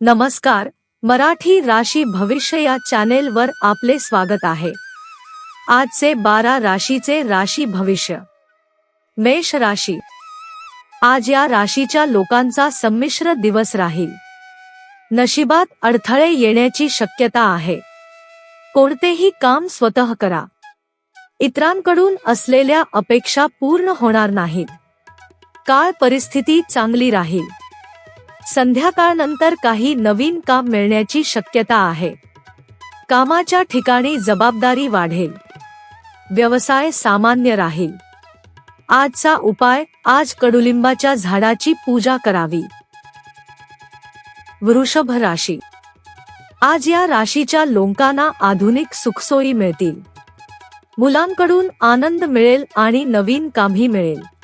नमस्कार मराठी राशी भविष्य या चॅनेलवर आपले स्वागत आहे. आजचे बारा राशीचे राशी भविष्य. मेष राशी. आज या राशीच्या लोकांचा संमिश्र दिवस राहील. नशिबात अडथळे येण्याची शक्यता आहे. कोणतेही काम स्वतः करा. इतरांकडून असलेल्या अपेक्षा पूर्ण होणार नाहीत. काळ परिस्थिती चांगली राहील. संध्याकाळनंतर काही नवीन काम मिळण्याची शक्यता आहे. कामाच्या ठिकाणी जबाबदारी वाढेल. व्यवसाय सामान्य राहील. आजचा उपाय आज कडुलिंबाच्या झाडाची पूजा करावी. वृषभ राशी. आज या राशीच्या लोकांना आधुनिक सुखसोयी मिळतील. मुलांकडून आनंद मिळेल आणि नवीन कामही मिळेल.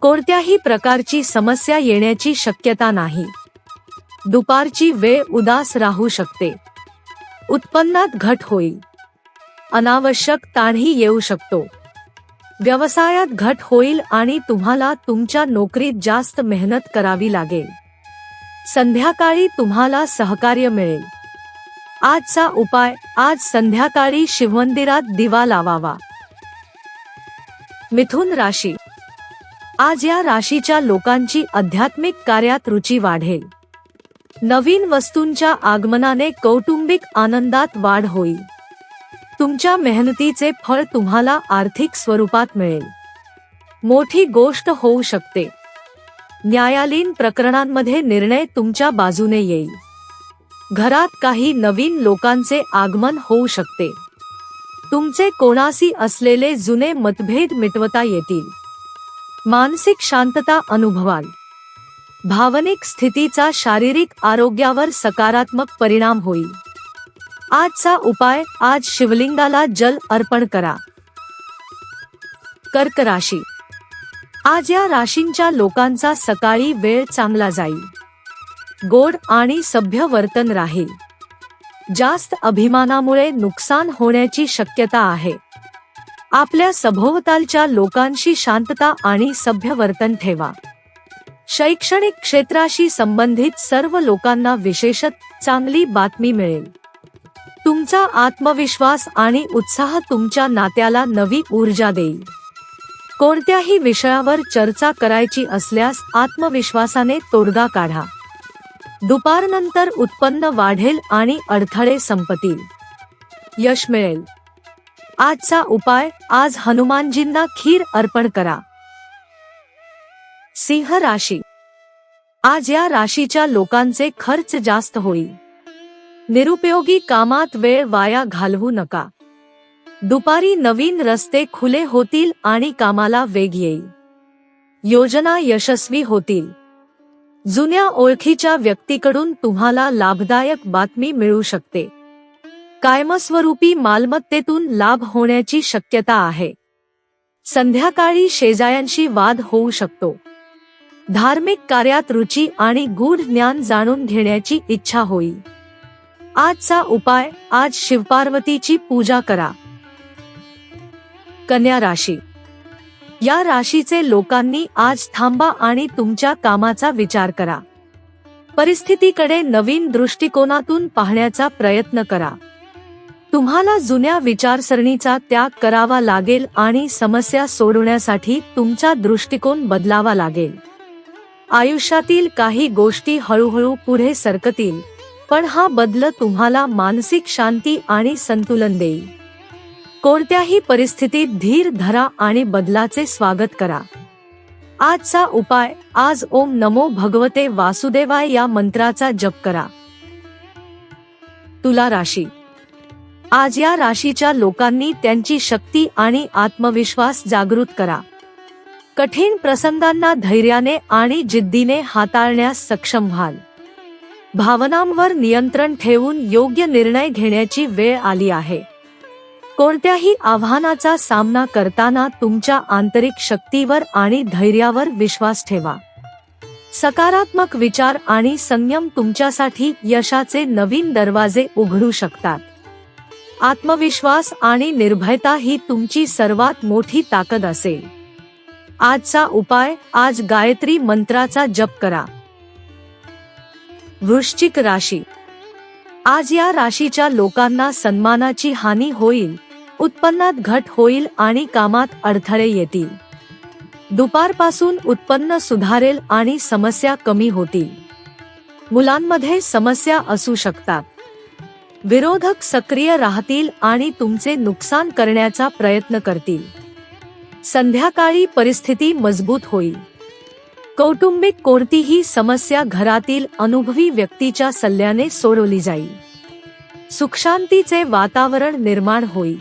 कोणत्याही प्रकारची समस्या येण्याची शक्यता नाही. दुपारची वेळ उदास राहू शकते. उत्पन्नात घट होईल. अनावश्यक ताणही येऊ शकतो. व्यवसायात घट होईल आणि तुम्हाला तुमच्या नोकरीत जास्त मेहनत करावी लागेल. संध्याकाळी तुम्हाला सहकार्य मिळेल. आजचा उपाय आज संध्याकाळी शिवमंदिरात दिवा लावावा. मिथुन राशी आज या राशीच्या लोकांची आध्यात्मिक कार्यात रुची वाढेल. नवीन वस्तूंच्या आगमनाने कौटुंबिक आनंदात वाढ होईल. तुमच्या मेहनतीचे फळ तुम्हाला आर्थिक स्वरूपात मिळेल. मोठी गोष्ट होऊ शकते. न्यायालयीन प्रकरणांमध्ये निर्णय तुमच्या बाजूने येईल. घरात काही नवीन लोकांचे आगमन होऊ शकते. तुमचे कोणाशी असलेले जुने मतभेद मिटवता येतील. मानसिक शांतता अनुभवाल. भावनिक स्थितीचा शारीरिक आरोग्यावर सकारात्मक परिणाम होईल. आजचा उपाय आज शिवलिंगाला जल अर्पण करा. कर्क राशी. आज या राशींच्या लोकांचा सकाळी वेळ चांगला जाईल. गोड आणि सभ्य वर्तन राहील. जास्त अभिमानामुळे नुकसान होण्याची शक्यता आहे. आपल्या सभोवतालच्या लोकांशी शांतता आणि सभ्य वर्तन ठेवा. शैक्षणिक क्षेत्राशी संबंधित सर्व लोकांना विशेषत चांगली बातमी मिळेल. तुमचा आत्मविश्वास आणि उत्साह तुमच्या नात्याला नवी ऊर्जा देईल. कोणत्याही विषयावर चर्चा करायची असल्यास आत्मविश्वासाने तोडगा काढा. दुपारनंतर उत्पन्न वाढेल आणि अडथळे संपतील. यश मिळेल. आजचा उपाय आज हनुमानजींना खीर अर्पण करा. सिंह राशी. आज या राशीच्या लोकांचे खर्च जास्त होईल. निरुपयोगी कामात वेळ वाया घालवू नका. दुपारी नवीन रस्ते खुले होतील आणि कामाला वेग येईल. योजना यशस्वी होतील. जुन्या ओळखीच्या व्यक्तीकडून तुम्हाला लाभदायक बातमी मिळू शकते. कायमस्वरूपी मालमत्तेतून लाभ होण्याची शक्यता आहे. संध्याकाळी शेजायांशी वाद होऊ शकतो. धार्मिक कार्यात रुची आणि गूढ ज्ञान जाणून घेण्याची इच्छा होईल आजचा उपाय आज शिवपार्वतीची पूजा करा. कन्या राशी. या राशीचे लोकांनी आज थांबा आणि तुमच्या कामाचा विचार करा. परिस्थितीकडे नवीन दृष्टिकोनातून पाहण्याचा प्रयत्न करा. तुम्हाला जुन्या विचारसरणीचा त्याग करावा लागेल आणि समस्या सोडवण्यासाठी तुमचा दृष्टिकोन बदलावा लागेल. आयुष्यातील काही गोष्टी हळूहळू पुढे सरकतील पण हा बदल तुम्हाला मानसिक शांती आणि संतुलन देईल. कोणत्याही परिस्थितीत धीर धरा आणि बदलाचे स्वागत करा. आजचा उपाय आज ओम नमो भगवते वासुदेवाय या मंत्राचा जप करा. तुला राशी आज या राशीच्या लोकांनी त्यांची शक्ती आणि आत्मविश्वास जागृत करा. कठीण प्रसंगांना धैर्याने आणि जिद्दीने हाताळण्यास सक्षम व्हाल. भावनांवर नियंत्रण ठेवून योग्य निर्णय घेण्याची वेळ आली आहे. कोणत्याही आव्हानाचा सामना करताना तुमच्या आंतरिक शक्तीवर आणि धैर्यावर विश्वास ठेवा. सकारात्मक विचार आणि संयम तुमच्यासाठी यशाचे नवीन दरवाजे उघडू शकतात. आत्मविश्वास आणि निर्भयता ही तुमची सर्वात मोठी ताकद असेल. आजचा उपाय आज गायत्री मंत्राचा जप करा. वृश्चिक राशी. आज या राशीच्या लोकांना सन्मानाची हानी होईल उत्पन्नात घट होईल आणि कामात अडथळे येतील. दुपारपासून उत्पन्न सुधारेल आणि समस्या कमी होतील. मुलांमध्ये समस्या असू शकतात. विरोधक सक्रिय राहतील आणि तुमचे नुकसान करण्याचा प्रयत्न करतील. संध्याकाळी परिस्थिती मजबूत होईल. कौटुंबिक कोणतीही समस्या घरातील अनुभवी व्यक्तीच्या सल्ल्याने सोडवली जाईल. सुखशांतीचे वातावरण निर्माण होईल.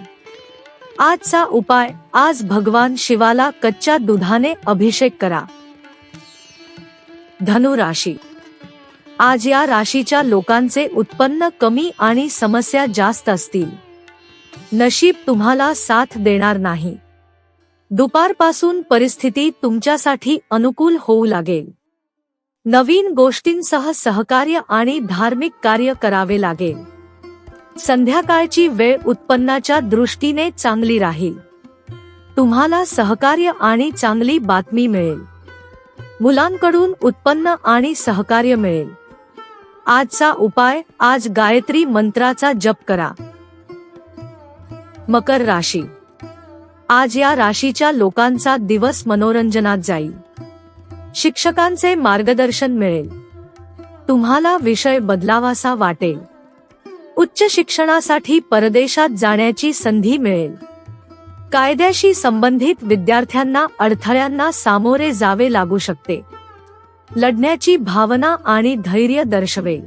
आजचा उपाय आज भगवान शिवाला कच्च्या दुधाने अभिषेक करा. धनुराशी आज या राशीच्या लोकांचे उत्पन्न कमी आणि समस्या जास्त असतील. नशीब तुम्हाला साथ देणार नाही. दुपारपासून परिस्थिती तुमच्यासाठी अनुकूल होऊ लागेल. नवीन गोष्टींसह सहकार्य आणि धार्मिक कार्य करावे लागेल. संध्याकाळची वेळ उत्पन्नाच्या दृष्टीने चांगली राहील. तुम्हाला सहकार्य आणि चांगली बातमी मिळेल. मुलांकडून उत्पन्न आणि सहकार्य मिळेल. आजचा उपाय आज गायत्री मंत्राचा जप करा. मकर राशी. आज या राशीच्या लोकांचा दिवस मनोरंजनात जाईल. शिक्षकांचे मार्गदर्शन मिळेल. तुम्हाला विषय बदलावासा वाटेल. उच्च शिक्षणासाठी परदेशात जाण्याची संधी मिळेल. कायद्याशी संबंधित विद्यार्थ्यांना अडथळ्यांना सामोरे जावे लागू शकते. लढण्याची भावना आणि धैर्य दर्शवेल.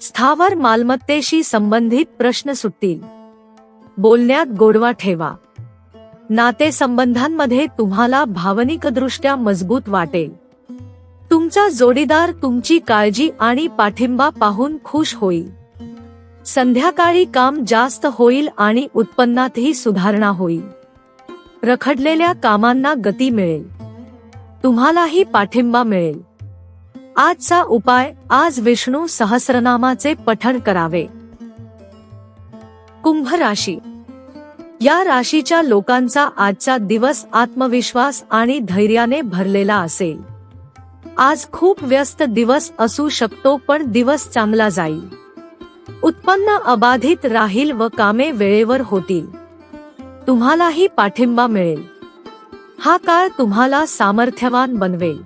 स्थावर मालमत्तेशी संबंधित प्रश्न सुटतील. बोलण्यात गोडवा ठेवा. नातेसंबंधांमध्ये तुम्हाला भावनिकदृष्ट्या मजबूत वाटेल. तुमचा जोडीदार तुमची काळजी आणि पाठिंबा पाहून खुश होईल. संध्याकाळी काम जास्त होईल आणि उत्पन्नातही सुधारणा होईल. रखडलेल्या कामांना गती मिळेल. तुम्हालाही पाठिंबा मिळेल. आजचा उपाय आज विष्णू सहस्रनामाचे पठण करावे. कुंभ राशी. या राशीच्या लोकांचा आजचा दिवस आत्मविश्वास आणि धैर्याने भरलेला असेल. आज खूप व्यस्त दिवस असू शकतो पण दिवस चांगला जाईल. उत्पन्न अबाधित राहील व कामे वेळेवर होतील. तुम्हालाही पाठिंबा मिळेल. हा काळ तुम्हाला सामर्थ्यवान बनवेल.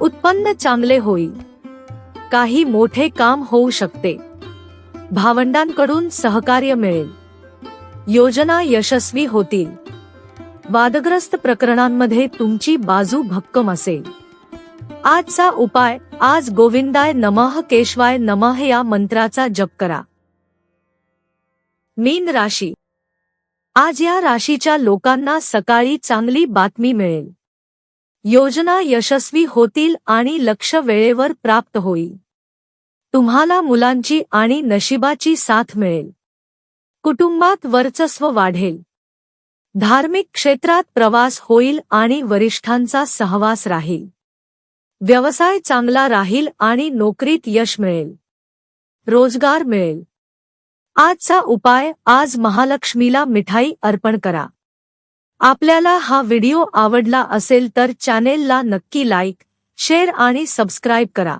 उत्पन्न चांगले होईल. काही मोठे काम होऊ शकते. भावंडांकडून सहकार्य मिळेल. योजना यशस्वी होतील. वादग्रस्त प्रकरणांमध्ये तुमची बाजू भक्कम असेल. आजचा उपाय आज गोविंदाय नमः केशवाय नमः या मंत्राचा जप करा. मीन राशी आज या राशीच्या लोकांना सकाळी चांगली बातमी मिळेल. योजना यशस्वी होतील आणि लक्ष वेळेवर प्राप्त होईल. तुम्हाला मुलांची आणि नशिबाची साथ मिळेल. कुटुंबात वर्चस्व वाढेल. धार्मिक क्षेत्रात प्रवास होईल आणि वरिष्ठांचा सहवास राहील. व्यवसाय चांगला राहील आणि नोकरीत यश मिळेल. रोजगार मिळेल. आजचा उपाय आज महालक्ष्मीला मिठाई अर्पण करा. आपल्याला हा व्हिडिओ आवडला असेल तर चॅनेलला नक्की लाईक शेअर आणि सबस्क्राईब करा.